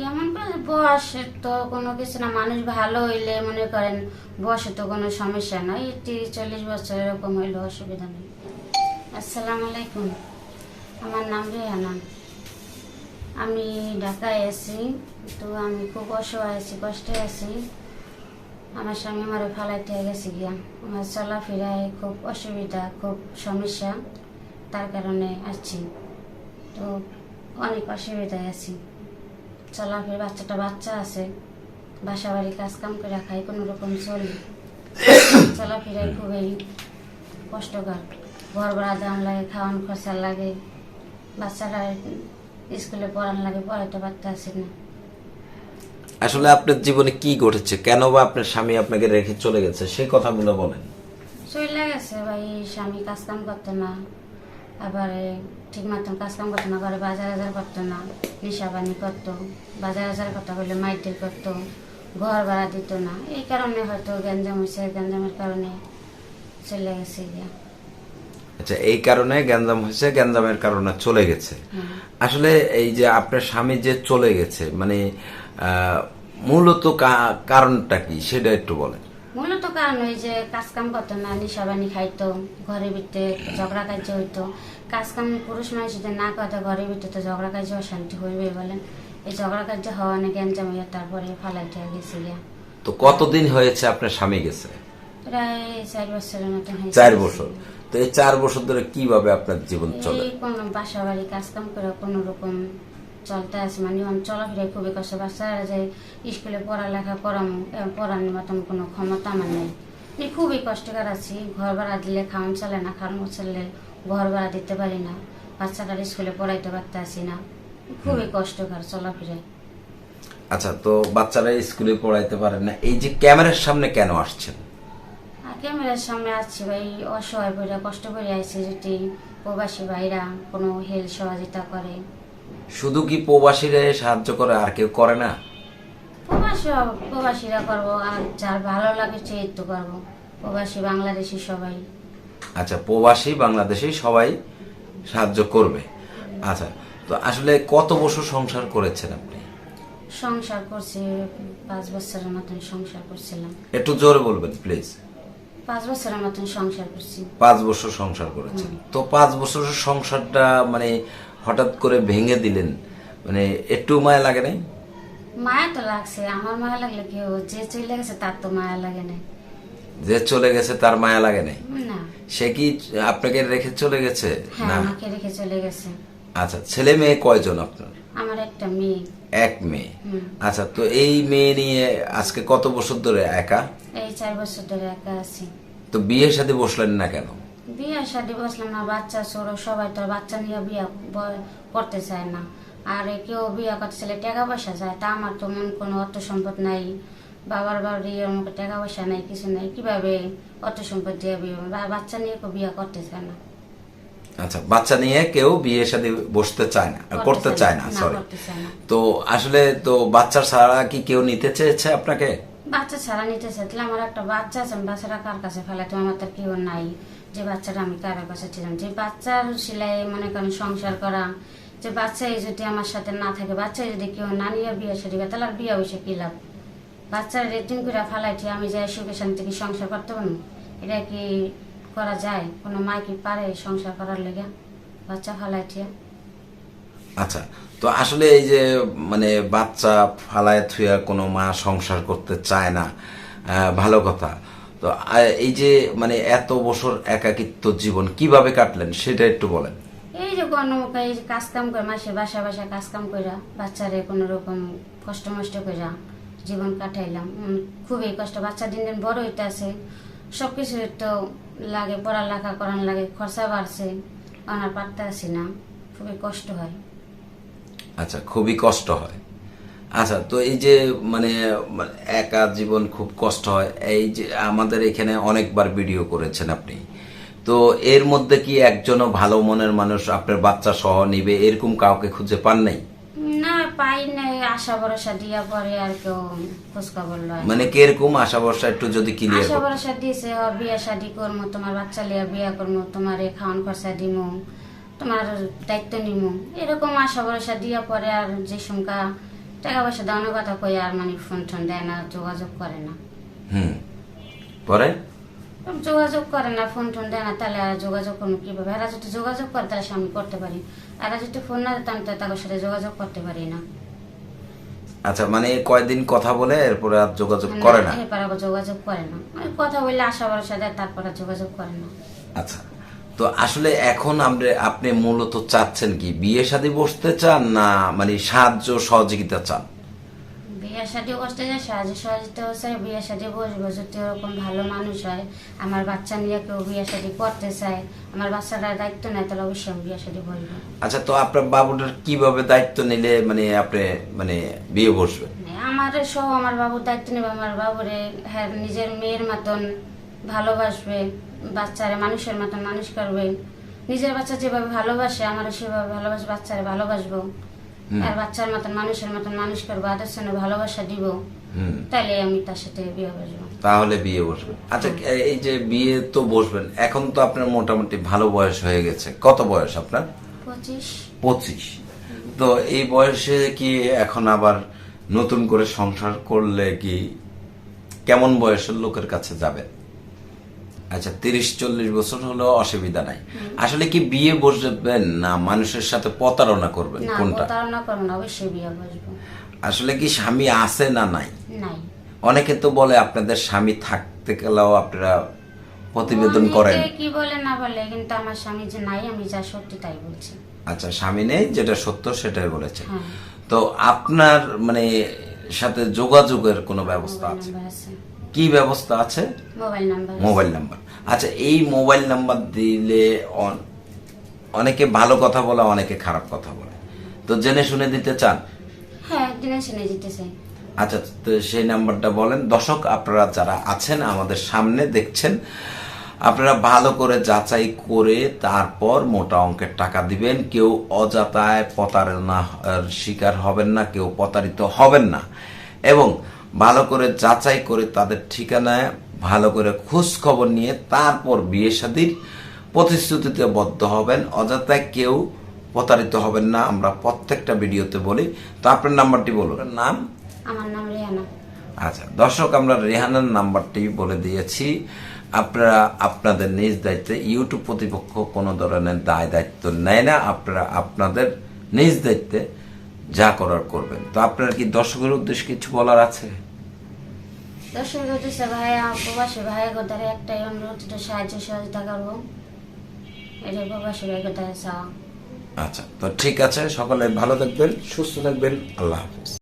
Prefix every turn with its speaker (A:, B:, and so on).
A: কেমন করে বয়সের তো কোনো কিছু না, মানুষ ভালো হইলে মনে করেন বসে তো কোনো সমস্যা নয় তিরিশ চল্লিশ বছর এরকম হইলে অসুবিধা নেই। আসসালামু আলাইকুম। আমার নাম রেহানা। আমি ঢাকায় আছি, তো আমি খুব অসহায় আছি, কষ্টে আছি। আমার স্বামী আমার ফালাইতে গেছে গিয়া। আমার চলাফেরায় খুব অসুবিধা, খুব সমস্যা। তার কারণে আসছি। তো অনেক অসুবিধায় আছি। চলাফেরা বাচ্চাটা বাচ্চা আছে। বাসা বাড়ি কাজ কাম করে খাই কোনো রকম চলি চলাফেরায় খুবই কষ্টকর ঘর ভাড়া দাম লাগে খাওয়ান খরচা লাগে। বাচ্চারা স্কুলে পড়ান লাগে পড়াইতে পারতে আসি না।
B: আসলে আপনার জীবনে কি ঘটেছে? কেন বা আপনার স্বামী আপনাকে রেখে চলে গেছে? সেই কথাগুলো বলেন।
A: চলে গেছে ভাই স্বামী কাজ কাম করতো না। আবার ঠিক মতন কাজ কাম করতো না ঘরে বাজার হাজার করতো না নেশা পানি করতো বাজার হাজার কথা বললে মাইটির করতো ঘর ভাড়া দিত না। এই কারণে হয়তো গ্যাঞ্জাম হয়েছে গ্যাঞ্জামের কারণে চলে গেছে গিয়া।
B: আচ্ছা এই কারণে গ্যাঞ্জাম হয়েছে গ্যাঞ্জামের কারণে চলে গেছে।
A: হ্যাঁ।
B: আসলে এই যে আপনার স্বামী যে চলে গেছে মানে মূলত কারণটা কি সেটা একটু বলেন।
A: কারণ ওই যে কাজ কাম করতো না নেশা পানি খাইতো ঘরের ভিতরে ঝগড়া কার্য হইতো। কাজ কাম পুরুষ মানুষ যদি না করতো ঘরের ভিতরে তো ঝগড়া কার্য অশান্তি হইবে বলেন। এই ঝগড়া কার্য হওয়া অনেক গ্যাঞ্জাম হইয়া তারপরে ফালাইতে গেছে গিয়া।
B: তো কতদিন হয়েছে আপনার স্বামী গেছে?
A: প্রায় চার বছরের মতন হয়েছে।
B: চার বছর। তো এই চার বছর ধরে কীভাবে আপনার জীবন চলে?
A: কোনো বাসা বাড়ি কাজ কাম করে কোনো রকম চলতে আছে। মানে এখন চলাফেরায় খুবই কষ্ট বাচ্চারা যে স্কুলে পড়ালেখা করামো পড়ানোর মতন কোনো ক্ষমতা আমার নেই। আমি খুবই কষ্টকর আছি। ঘর ভাড়া দিলে খাওয়ান চলে না খাওয়ান চললে ঘর ভাড়া দিতে পারি না। বাচ্চাটার স্কুলে পড়াইতে পারতে আসি না। খুবই কষ্টকর চলাফেরায়।
B: আচ্ছা তো বাচ্চারা স্কুলে পড়াইতে পারে না। এই যে ক্যামেরার সামনে কেন আসছেন?
A: ক্যামেরার সামনে আসছি ভাই অসহায় পড়ে কষ্ট করে আইছি যদি প্রবাসী ভাইরা কোনো হেল সহযোগিতা করে।
B: শুধু কি প্রবাসীরা সাহায্য করে আর কেউ করে না?
A: প্রবাসী প্রবাসীরা করব আর যার ভালো লাগে সে তো করব। প্রবাসী বাংলাদেশি সবাই।
B: আচ্ছা প্রবাসী বাংলাদেশি সবাই সাহায্য করবে। আচ্ছা তো আসলে কত বছর সংসার করেছেন আপনি?
A: সংসার করছি পাঁচ বছরের মতন সংসার করছিলাম।
B: একটু জোরে বলবেন প্লিজ
A: পাঁচ বছরের মতন সংসার করছি।
B: পাঁচ বছর সংসার করেছেন। তো পাঁচ বছরের সংসারটা মানে হঠাৎ করে ভেঙে দিলেন। মানে একটু মায়া লাগে নাই?
A: মায়া তো লাগছে আমার মায়া লাগলে কেউ যে চলে গেছে তার তো মায়া লাগে না
B: যে চলে গেছে তার মায়া লাগে নাই?
A: না।
B: সে কি আপনাকে রেখে চলে গেছে?
A: হ্যাঁ
B: না।
A: আমাকে রেখে চলে গেছে।
B: আচ্ছা ছেলে মেয়ে কয়জন আপনার?
A: আমার একটা মেয়ে।
B: এক মেয়ে। আচ্ছা তো এই মেয়ে নিয়ে আজকে কত বছর ধরে একা?
A: এই চার বছর ধরে একা আছি।
B: তো বিয়ের সাথে বসলেন না কেন?
A: বিয়ে শাদি বসলাম না বাচ্চা ছোড়ো সবাই তো বাচ্চা নিয়ে বিয়ে করতে চায় না। আর কেউ বিয়ে করতে চাইলে টাকা পয়সা চায় তা আমার তো মন কোনো অর্থ সম্পদ নাই। বাবার বাড়ি আমাকে টাকা পয়সা নাই কিছু নাই কীভাবে অর্থ সম্পদ দিয়ে বিয়ে বাচ্চা নিয়ে কেউ বিয়ে করতে চায় না।
B: আচ্ছা বাচ্চা নিয়ে কেউ বিয়ের সাথে বসতে চায় না করতে চায় না সরি তো আসলে তো বাচ্চা ছাড়া কি কেউ নিতে চেয়েছে আপনাকে?
A: বাচ্চা ছাড়া নিতে চাইলে আমার একটা বাচ্চা আছে আমি বাচ্চাটা কার কাছে ফেলে তো আমার তো কেউ নাই। যে বাচ্চাটা আমি কার কাছে ছিলাম, যে বাচ্চার সেলাই মনে করেন সংসার করা, যে বাচ্চাই যদি আমার সাথে না থাকে বাচ্চাই যদি কেউ না নিয়ে বিয়ে সারি তাহলে আর বিয়ে বসে কি লাভ? বাচ্চার রেটিং করে ফেলাইটি আমি যাই সুখে শান্তি কি সংসার করতে পারি এটা কি করা যায়? কোনো মা কি পারে সংসার করার লেগে বাচ্চা ফেলাইটিয়া
B: আচ্ছা তো আসলে এই যে মানে বাচ্চা ফালায় থুয়া কোনো মা সংসার করতে চায় না ভালো কথা। তো এই যে মানে এত বছর একাকিত্ব জীবন কীভাবে কাটলেন সেটা একটু বলেন।
A: এই যে কোনো এই যে কাজ কাম করে মাসে বাসা বাসা কাজ কাম কইরা বাচ্চারে কোনো রকম কষ্ট মষ্ট কইরা জীবন কাটাইলাম। খুবই কষ্ট বাচ্চা দিন দিন বড় হইতে আছে সব কিছু তো লাগে পড়ালেখা করান লাগে খরচা বাড়ছে আনার পারতে আসি না খুবই কষ্ট হয়।
B: আচ্ছা খুবই কষ্ট হয়। আচ্ছা তো এই যে মানে একা জীবন খুব কষ্ট হয় এই যে আমাদের এখানে অনেকবার ভিডিও করেছেন আপনি তো এর মধ্যে কি একজনও ভালো মনের মানুষ আপনার বাচ্চা সহ নিবে এরকম কাউকে খুঁজে পান নাই
A: না পাই নাই আশা ভরসা দিয়া পরে আর কেউ লয়।
B: মানে কীরকম আশা ভরসা একটু যদি ক্লিয়ার
A: আশা ভরসা বিয়া শাদি তোমার বাচ্চা লিয়া বিয়া তোমার খরচা দিমু তোমার দায়িত্ব নিমু এরকম আশা ভরসা দিয়া পরে আর যে সংখ্যা টাকা পয়সা দেওয়ানোর কথা কই আর মানে ফোন টোন দেয় না যোগাযোগ করে না।
B: হুম। পরে?
A: যোগাযোগ করে না ফোন টোন দেয় না তাহলে আর যোগাযোগ করব কীভাবে? এরা যদি যোগাযোগ করে তাহলে আমি করতে পারি। এরা যদি ফোন না দিতাম তো তাদের সাথে যোগাযোগ করতে পারি না।
B: আচ্ছা মানে কয়দিন কথা বলে এরপরে আর যোগাযোগ করে না?
A: এরপর আবার যোগাযোগ করে না। ওই কথা বললে আশা ভরসা দেয় তারপর আর যোগাযোগ করে না।
B: আচ্ছা। তো আসলে এখন আমরা আপনি মূলত চাচ্ছেন কি বিয়ে শাদী বসতে চান না মানে সাহায্য সহযোগিতা চান?
A: বিয়ে শাদি করতে যায় সাহায্য সহযোগিতা চাই বিয়ে শাদি বসবো। যদি ওরকম ভালো মানুষ হয় আমার বাচ্চা নিয়ে কেউ বিয়ে শাদি করতে চায় আমার বাচ্চাটার দায়িত্ব নেয় তাহলে অবশ্যই আমি বিয়ে শাদি বসবো।
B: আচ্ছা তো আপনার বাবুটার কীভাবে দায়িত্ব নিলে মানে আপনি মানে বিয়ে বসবেন?
A: মানে আমার সহ আমার বাবুর দায়িত্ব নেবে আমার বাবুরে হ্যাঁ নিজের মেয়ের মতন ভালোবাসবে বাচ্চারে মানুষের মতন মানুষ করবে। নিজের বাচ্চা যেভাবে ভালোবাসে আমারও সেভাবে ভালোবাসে বাচ্চারে ভালোবাসবো। আর বাচ্চার মতন মানুষের মতন মানুষ করব আদর্শ ভালোবাসা দিব। তাইলে আমি তার সাথে বিয়ে বসবো।
B: তাহলে বিয়ে বসবেন আচ্ছা এই যে বিয়ে তো বসবেন এখন তো আপনার মোটামুটি ভালো বয়স হয়ে গেছে। কত বয়স আপনার?
A: পঁচিশ।
B: পঁচিশ। তো এই বয়সে কি এখন আবার নতুন করে সংসার করলে কি কেমন বয়সের লোকের কাছে যাবে আচ্ছা তিরিশ চল্লিশ বছর হলো অসুবিধা নাই। আসলে কি বিয়ে বসবেন না মানুষের সাথে প্রতারণা করবেন? কোনটা?
A: প্রতারণা করব অবশ্যই বিয়ে বসবো।
B: আসলে কি স্বামী আছে না নাই? অনেকে তো বলে আপনাদের স্বামী থাকতে গেলেও আপনারা প্রতিবেদন করেন।
A: কি বলে না বলে কিন্তু আমার স্বামী যে নাই আমি যা সত্যি তাই বলছি।
B: আচ্ছা স্বামী নেই যেটা সত্য সেটাই বলেছেন।
A: হ্যাঁ।
B: তো আপনার মানে সাথে যোগাযোগের কোনো ব্যবস্থা আছে। কি ব্যবস্থা আছে?
A: মোবাইল নাম্বার
B: মোবাইল নাম্বার আচ্ছা এই মোবাইল নাম্বার দিলে অন- অনেকে ভালো কথা বলে অনেকে খারাপ কথা বলে। তো জেনে শুনে দিতে চান?
A: হ্যাঁ শুনে চাই।
B: আচ্ছা তো সেই নাম্বারটা বলেন। দর্শক আপনারা যারা আছেন আমাদের সামনে দেখছেন আপনারা ভালো করে যাচাই করে তারপর মোটা অঙ্কের টাকা দিবেন। কেউ অযাতায় প্রতারণার শিকার হবেন না কেউ প্রতারিত হবেন না। এবং ভালো করে যাচাই করে তাদের ঠিকানায় ভালো করে খোঁজ খবর নিয়ে তারপর বিয়ে শাদির প্রতিশ্রুতিতে বদ্ধ হবেন। অযথায় কেউ প্রতারিত হবেন না আমরা প্রত্যেকটা ভিডিওতে বলি। তো আপনার নাম্বারটি বলুন। নাম?
A: আমার নাম রেহানা।
B: আচ্ছা দর্শক আমরা রেহানার নাম্বারটি বলে দিয়েছি। আপনারা আপনাদের নিজ দায়িত্বে ইউটিউব প্রতিপক্ষ কোনো ধরনের দায় দায়িত্ব নেয় না। আপনারা আপনাদের নিজ দায়িত্বে যা করার করবেন। তো আপনার কি দর্শকের উদ্দেশ্যে কিছু বলার আছে?
A: দর্শক হচ্ছে ভাইয়া প্রবাসী ভাইয়ের গোদারে একটাই অনুরোধ সাহায্য সহযোগিতা করব। এটা প্রবাসী ভাই গোদারে চাওয়া।
B: আচ্ছা তো ঠিক আছে সকলে ভালো থাকবেন সুস্থ থাকবেন আল্লাহ হাফিজ।